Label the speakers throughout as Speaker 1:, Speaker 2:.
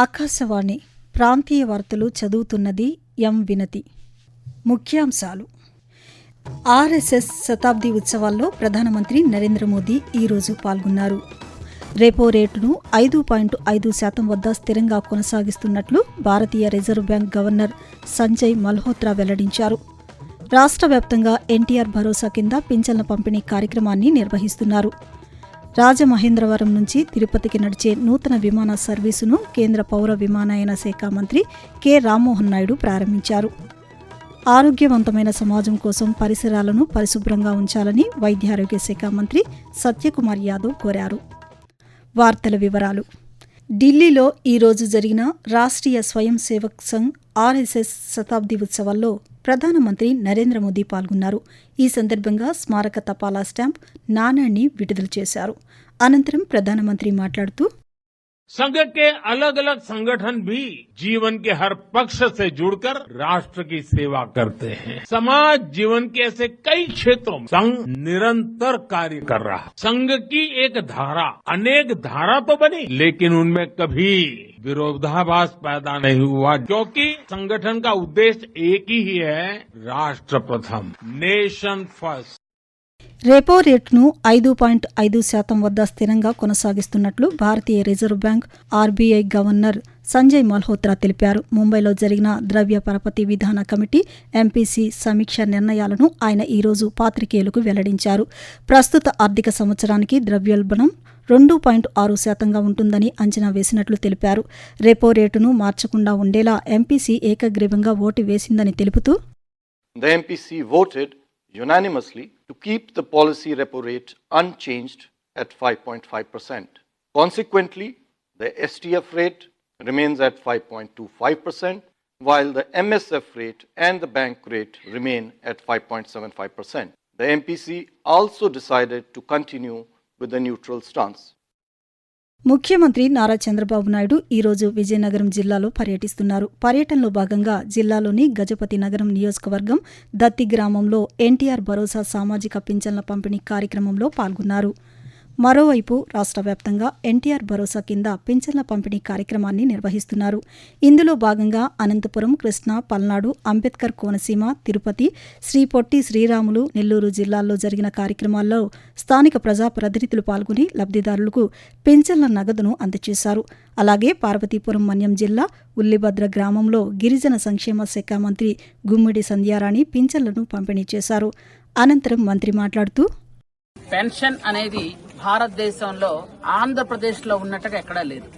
Speaker 1: ఆకాశవాణి ప్రాంతీయ వార్తలు చదువుతున్నది ఎం వినతి. ముఖ్యాంశాలు. ఆర్ఎస్ఎస్ శతాబ్ది ఉత్సవాల్లో ప్రధానమంత్రి నరేంద్ర మోదీ ఈరోజు పాల్గొన్నారు. రెపో రేటును ఐదు పాయింట్ ఐదు శాతం వద్ద స్థిరంగా కొనసాగిస్తున్నట్లు భారతీయ Reserve Bank governor Sanjay Malhotra వెల్లడించారు. రాష్ట్ర వ్యాప్తంగా ఎన్టీఆర్ భరోసా కింద పింఛన్ల పంపిణీ కార్యక్రమాన్ని నిర్వహిస్తున్నారు. రాజమహేంద్రవరం నుంచి తిరుపతికి నడిచే నూతన విమాన సర్వీసును కేంద్ర పౌర విమానయాన శాఖ మంత్రి కె. రామ్మోహన్ నాయుడు ప్రారంభించారు. ఆరోగ్యవంతమైన సమాజం కోసం పరిసరాలను పరిశుభ్రంగా ఉంచాలని వైద్యారోగ్య శాఖ మంత్రి సత్యకుమార్ యాదవ్ కోరారు. వార్తల వివరాలు. ఢిల్లీలో ఈరోజు జరిగిన రాష్ట్రీయ స్వయం సేవక్ సంఘ్ ఆర్ఎస్ఎస్ శతాబ్ది ఉత్సవాల్లో ప్రధానమంత్రి నరేంద్ర మోదీ పాల్గొన్నారు. ఈ సందర్భంగా స్మారక తపాలా స్టాంప్ నాణ్యాన్ని విడుదల చేశారు. అనంతరం ప్రధానమంత్రి మాట్లాడుతూ
Speaker 2: संघ के अलग अलग संगठन भी जीवन के हर पक्ष से जुड़कर राष्ट्र की सेवा करते हैं। समाज जीवन के ऐसे कई क्षेत्रों में संघ निरंतर कार्य कर रहा है। संघ की एक धारा, अनेक धारा तो बनी, लेकिन उनमें कभी विरोधाभास पैदा नहीं हुआ, क्योंकि संगठन का उद्देश्य एक ही है, राष्ट्र प्रथम, नेशन फ़र्स्ट।
Speaker 1: రేపో రేటును ఐదు పాయింట్ ఐదు శాతం వద్ద స్థిరంగా కొనసాగిస్తున్నట్లు భారతీయ Reserve Bank RBI governor Sanjay Malhotra తెలిపారు. ముంబైలో జరిగిన ద్రవ్య పరపతి విధాన కమిటీ ఎంపీసీ సమీక్ష నిర్ణయాలను ఆయన ఈరోజు పాత్రికేయులకు వెల్లడించారు. ప్రస్తుత ఆర్థిక సంవత్సరానికి ద్రవ్యోల్బణం రెండు పాయింట్ ఆరు శాతంగా ఉంటుందని అంచనా వేసినట్లు తెలిపారు. రెపో రేటును మార్చకుండా ఉండేలా ఎంపీసీ ఏకగ్రీవంగా ఓటు వేసిందని తెలుపుతూ
Speaker 3: The MPC voted unanimously to keep the policy repo rate unchanged at 5.5%. Consequently, the STF rate remains at 5.25%, while the MSF rate and the bank rate remain at 5.75%. The MPC also decided to continue with the neutral stance.
Speaker 1: ముఖ్యమంత్రి నారా చంద్రబాబు నాయుడు ఈరోజు విజయనగరం జిల్లాలో పర్యటిస్తున్నారు. పర్యటనలో భాగంగా జిల్లాలోని గజపతి నగరం నియోజకవర్గం దత్తి గ్రామంలో ఎన్టీఆర్ భరోసా సామాజిక పింఛన్ల పంపిణీ కార్యక్రమంలో పాల్గొన్నారు. మరోవైపు రాష్ట్ర వ్యాప్తంగా ఎన్టీఆర్ భరోసా కింద పింఛన్ల పంపిణీ కార్యక్రమాన్ని నిర్వహిస్తున్నారు. ఇందులో భాగంగా అనంతపురం కృష్ణా పల్నాడు అంబేద్కర్ కోనసీమ తిరుపతి శ్రీ పొట్టి శ్రీరాములు నెల్లూరు జిల్లాల్లో జరిగిన కార్యక్రమాల్లో స్థానిక ప్రజాప్రతినిధులు పాల్గొని లబ్ధిదారులకు పింఛన్ల నగదును అందజేశారు. అలాగే పార్వతీపురం మన్యం జిల్లా ఉల్లిభద్ర గ్రామంలో గిరిజన సంక్షేమ శాఖ మంత్రి గుమ్మిడి సంధ్యారాణి పింఛన్లను పంపిణీ చేశారు. అనంతరం మంత్రి మాట్లాడుతూ
Speaker 4: పెన్షన్ అనేది భారతదేశంలో ఆంధ్రప్రదేశ్లో ఉన్నట్టుగా ఎక్కడా లేదు.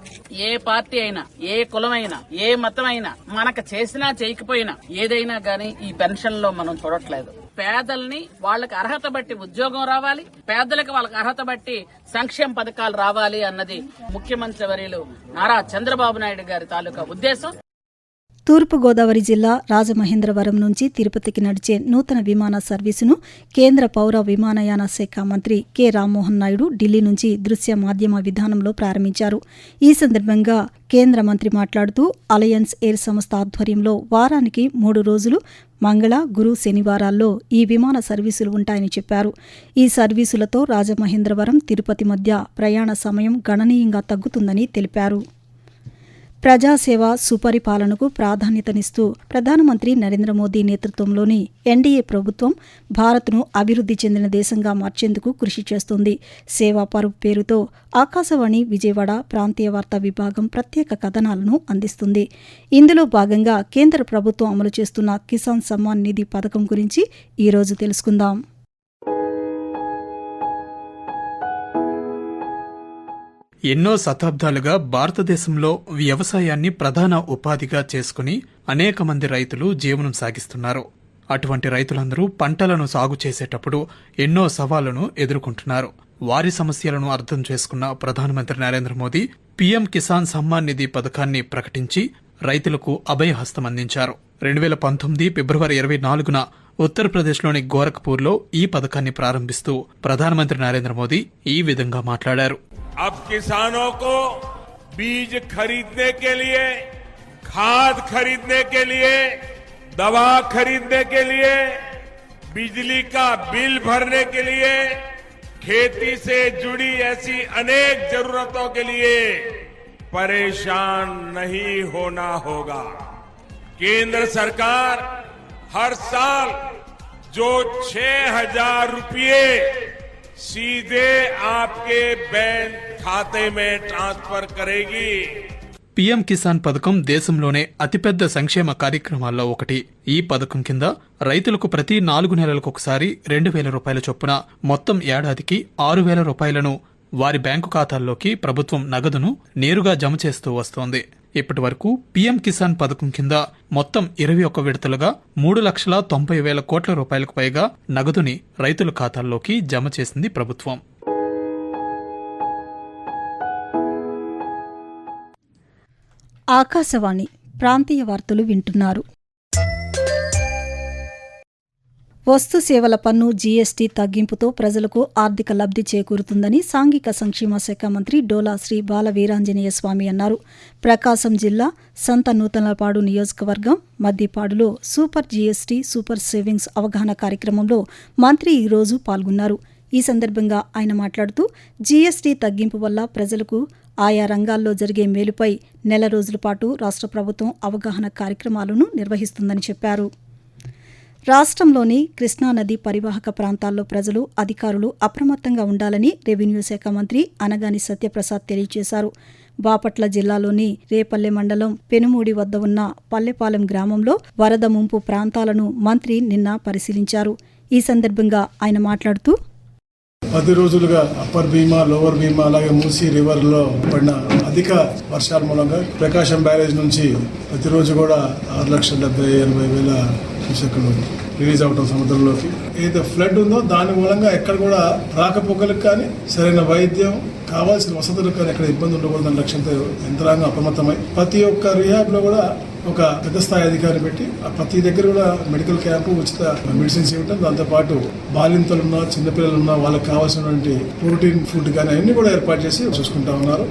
Speaker 4: ఏ పార్టీ అయినా ఏ కులమైనా ఏ మతం అయినా మనకు చేసినా చేయకపోయినా ఏదైనా గానీ ఈ పెన్షన్లో మనం చూడట్లేదు. పేదల్ని వాళ్ళకి అర్హత బట్టి ఉద్యోగం రావాలి పేదలకు వాళ్ళకి అర్హత బట్టి సంక్షేమ పథకాలు రావాలి అన్నది ముఖ్యమంత్రి వర్యులు నారా చంద్రబాబు నాయుడు గారి తాలూకా ఉద్దేశం.
Speaker 1: తూర్పుగోదావరి జిల్లా రాజమహేంద్రవరం నుంచి తిరుపతికి నడిచే నూతన విమాన సర్వీసును కేంద్ర పౌర విమానయాన శాఖ మంత్రి కె. రామ్మోహన్ నాయుడు ఢిల్లీ నుంచి దృశ్య మాధ్యమ విధానంలో ప్రారంభించారు. ఈ సందర్భంగా కేంద్ర మంత్రి మాట్లాడుతూ అలయన్స్ ఎయిర్ సంస్థ ఆధ్వర్యంలో వారానికి మూడు రోజులు మంగళ గురు శనివారాల్లో ఈ విమాన సర్వీసులు ఉంటాయని చెప్పారు. ఈ సర్వీసులతో రాజమహేంద్రవరం తిరుపతి మధ్య ప్రయాణ సమయం గణనీయంగా తగ్గుతుందని తెలిపారు. ప్రజాసేవ సుపరిపాలనకు ప్రాధాన్యతనిస్తూ ప్రధానమంత్రి నరేంద్ర మోదీ నేతృత్వంలోని ఎన్డీఏ ప్రభుత్వం భారత్ను అభివృద్ధి చెందిన దేశంగా మార్చేందుకు కృషి చేస్తోంది. సేవా పరువు పేరుతో ఆకాశవాణి విజయవాడ ప్రాంతీయ వార్తా విభాగం ప్రత్యేక కథనాలను అందిస్తుంది. ఇందులో భాగంగా కేంద్ర ప్రభుత్వం అమలు చేస్తున్న కిసాన్ సమ్మాన్ నిధి పథకం గురించి ఈరోజు తెలుసుకుందాం.
Speaker 5: ఎన్నో శతాబ్దాలుగా భారతదేశంలో వ్యవసాయాన్ని ప్రధాన ఉపాధిగా చేసుకుని అనేక మంది రైతులు జీవనం సాగిస్తున్నారు. అటువంటి రైతులందరూ పంటలను సాగు చేసేటప్పుడు ఎన్నో సవాళ్ళను ఎదుర్కొంటున్నారు. వారి సమస్యలను అర్థం చేసుకున్న ప్రధానమంత్రి నరేంద్ర మోదీ పీఎం కిసాన్ సమ్మాన్ నిధి పథకాన్ని ప్రకటించి రైతులకు అభయహస్తం అందించారు. రెండు వేల పంతొమ్మిది ఫిబ్రవరి ఇరవై నాలుగున ఉత్తరప్రదేశ్లోని గోరఖ్పూర్లో ఈ పథకాన్ని ప్రారంభిస్తూ ప్రధానమంత్రి నరేంద్ర మోదీ ఈ విధంగా మాట్లాడారు.
Speaker 2: अब किसानों को बीज खरीदने के लिए, खाद खरीदने के लिए, दवा खरीदने के लिए, बिजली का बिल भरने के लिए, खेती से जुड़ी ऐसी अनेक जरूरतों के लिए
Speaker 6: परेशान नहीं होना होगा। केंद्र सरकार हर साल जो छह हज़ार रुपये सीधे आपके बैंक खाते में ट्रांसफर करेगी
Speaker 5: పీఎం కిసాన్ పథకం దేశంలోనే అతిపెద్ద సంక్షేమ కార్యక్రమాల్లో ఒకటి ఈ పథకం కింద రైతులకు ప్రతి నాలుగు నెలలకు ఒకసారి రెండు వేల రూపాయల చొప్పున మొత్తం ఏడాదికి ఆరు వేల రూపాయలను వారి బ్యాంకు ఖాతాల్లోకి ప్రభుత్వం నగదును నేరుగా జమ చేస్తూ వస్తోంది ఇప్పటి వరకు పీఎం కిసాన్ పథకం కింద మొత్తం ఇరవై ఒక్క విడతలుగా మూడు లక్షల తొంభై వేల కోట్ల రూపాయలకు పైగా నగదుని రైతుల ఖాతాల్లోకి జమ చేసింది ప్రభుత్వం.
Speaker 1: ఆకాశవాణి ప్రాంతీయ వార్తలు వింటున్నారు. వస్తు సేవల పన్ను జీఎస్టీ తగ్గింపుతో ప్రజలకు ఆర్థిక లబ్ధి చేకూరుతుందని సాంఘిక సంక్షేమ శాఖ మంత్రి డోలా శ్రీ బాల వీరాంజనేయ స్వామి అన్నారు. ప్రకాశం జిల్లా సంత నూతనపాడు నియోజకవర్గం మద్దిపాడులో సూపర్ జీఎస్టీ సూపర్ సేవింగ్స్ అవగాహన కార్యక్రమంలో మంత్రి ఈరోజు పాల్గొన్నారు. ఈ సందర్భంగా ఆయన మాట్లాడుతూ జీఎస్టీ తగ్గింపు వల్ల ప్రజలకు ఆయా రంగాల్లో జరిగే మేలుపై నెల రోజుల పాటు రాష్ట్ర ప్రభుత్వం అవగాహన కార్యక్రమాలను నిర్వహిస్తుందని చెప్పారు. రాష్ట్రంలోని కృష్ణానది పరివాహక ప్రాంతాల్లో ప్రజలు అధికారులు అప్రమత్తంగా ఉండాలని రెవెన్యూ శాఖ మంత్రి అనగాని సత్యప్రసాద్ తెలియజేశారు. బాపట్ల జిల్లాలోని రేపల్లె మండలం పెనుమూడి వద్ద ఉన్న పల్లెపాలెం గ్రామంలో వరద ముంపు ప్రాంతాలను మంత్రి నిన్న పరిశీలించారు. ఈ సందర్భంగా ఆయన మాట్లాడుతూ
Speaker 7: పది రోజులుగా అప్పర్ భీమా లోవర్ భీమా అలాగే మూసీ రివర్లో పడిన అధిక వర్షాల మూలంగా ప్రకాశం బ్యారేజ్ నుంచి ప్రతిరోజు కూడా ఆరు లక్షల డెబ్బై ఎనభై వేల క్యూసెక్లు రిలీజ్ అవటం సముద్రంలోకి. ఏదైతే ఫ్లడ్ ఉందో దాని మూలంగా ఎక్కడ కూడా రాకపోకలకు కానీ సరైన వైద్యం కావాల్సిన వసతులకు కానీ ఎక్కడ ఇబ్బంది ఉండకూడదన్న లక్ష్యంతో యంత్రాంగం అప్రమత్తమై ప్రతి ఒక్క రిహాబ్లో కూడా ఒక పెద్ద స్థాయి అధికారి పెట్టి ఆ ప్రతి దగ్గర కూడా మెడికల్ క్యాంపు ఉచిత మెడిసిన్స్ ఇవ్వటం దాంతోపాటు బాలింతలున్నా చిన్నపిల్లలున్నా వాళ్ళకి కావాల్సినటువంటి ప్రోటీన్ ఫుడ్ కానీ అన్ని కూడా ఏర్పాటు చేసి చూసుకుంటా ఉన్నారు.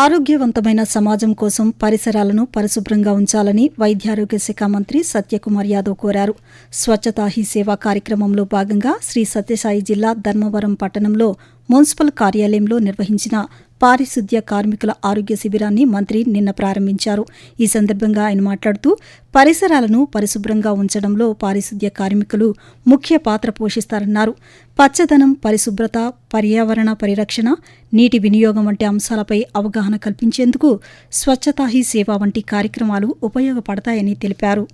Speaker 1: ఆరోగ్యవంతమైన సమాజం కోసం పరిసరాలను పరిశుభ్రంగా ఉంచాలని వైద్యారోగ్య శాఖ మంత్రి సత్యకుమార్ యాదవ్ కోరారు. స్వచ్ఛతా హీ సేవా కార్యక్రమంలో భాగంగా శ్రీ సత్యసాయి జిల్లా ధర్మవరం పట్టణంలో మున్సిపల్ కార్యాలయంలో నిర్వహించిన పారిశుద్ధ్య కార్మికుల ఆరోగ్య శిబిరాన్ని మంత్రి నిన్న ప్రారంభించారు. ఈ సందర్భంగా ఆయన మాట్లాడుతూ పరిసరాలను పరిశుభ్రంగా ఉంచడంలో పారిశుద్ధ్య కార్మికులు ముఖ్య పాత్ర పోషిస్తారన్నారు. పచ్చదనం పరిశుభ్రత పర్యావరణ పరిరక్షణ నీటి వినియోగం వంటి అంశాలపై అవగాహన కల్పించేందుకు స్వచ్ఛతా హీ సేవ వంటి కార్యక్రమాలు ఉపయోగపడతాయని తెలిపారు.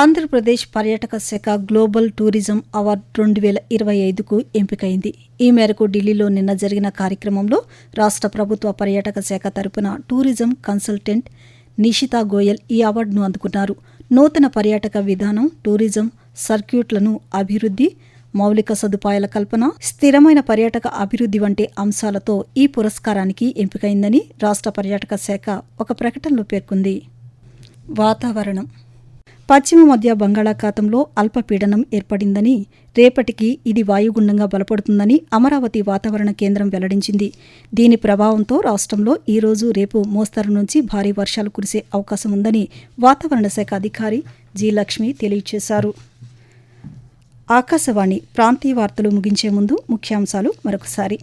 Speaker 1: ఆంధ్రప్రదేశ్ పర్యాటక శాఖ గ్లోబల్ టూరిజం అవార్డు రెండు వేల ఇరవై ఐదుకు ఎంపికైంది. ఈ మేరకు ఢిల్లీలో నిన్న జరిగిన కార్యక్రమంలో రాష్ట్ర ప్రభుత్వ పర్యాటక శాఖ తరపున టూరిజం కన్సల్టెంట్ నిషితా గోయల్ ఈ అవార్డును అందుకున్నారు. నూతన పర్యాటక విధానం టూరిజం సర్క్యూట్లను అభివృద్ధి మౌలిక సదుపాయాల కల్పన స్థిరమైన పర్యాటక అభివృద్ధి వంటి అంశాలతో ఈ పురస్కారానికి ఎంపికైందని రాష్ట్ర పర్యాటక శాఖ ఒక ప్రకటనలో పేర్కొంది. వాతావరణం పశ్చిమ మధ్య బంగాళాఖాతంలో అల్పపీడనం ఏర్పడిందని రేపటికి ఇది వాయుగుండంగా బలపడుతుందని అమరావతి వాతావరణ కేంద్రం వెల్లడించింది. దీని ప్రభావంతో రాష్ట్రంలో ఈరోజు రేపు మోస్తరు నుంచి భారీ వర్షాలు కురిసే అవకాశం ఉందని వాతావరణ శాఖ అధికారి జి లక్ష్మి తెలియజేశారు ఆకాశవాణి ప్రాంతీయ వార్తలు ముగించే ముందు ముఖ్యాంశాలు మరొకసారి.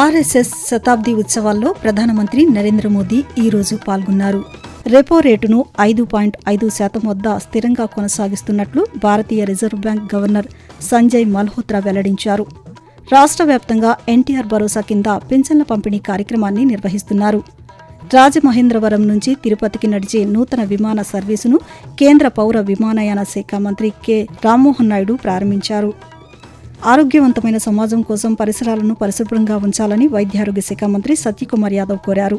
Speaker 1: ఆర్ఎస్ఎస్ శతాబ్ది ఉత్సవాల్లో ప్రధానమంత్రి నరేంద్ర మోదీ ఈరోజు పాల్గొన్నారు. రెపో రేటును ఐదు పాయింట్ ఐదు శాతం వద్ద స్థిరంగా కొనసాగిస్తున్నట్లు భారతీయ Reserve Bank governor Sanjay Malhotra వెల్లడించారు. రాష్ట్ర వ్యాప్తంగా ఎన్టీఆర్ భరోసా కింద పింఛన్ల పంపిణీ కార్యక్రమాన్ని నిర్వహిస్తున్నారు. రాజమహేంద్రవరం నుంచి తిరుపతికి నడిచే నూతన విమాన సర్వీసును కేంద్ర పౌర విమానయాన శాఖ మంత్రి కె. రామ్మోహన్ నాయుడు ప్రారంభించారు. ఆరోగ్యవంతమైన సమాజం కోసం పరిసరాలను పరిశుభ్రంగా ఉంచాలని వైద్యారోగ్య శాఖ మంత్రి సత్యకుమార్ యాదవ్ కోరారు.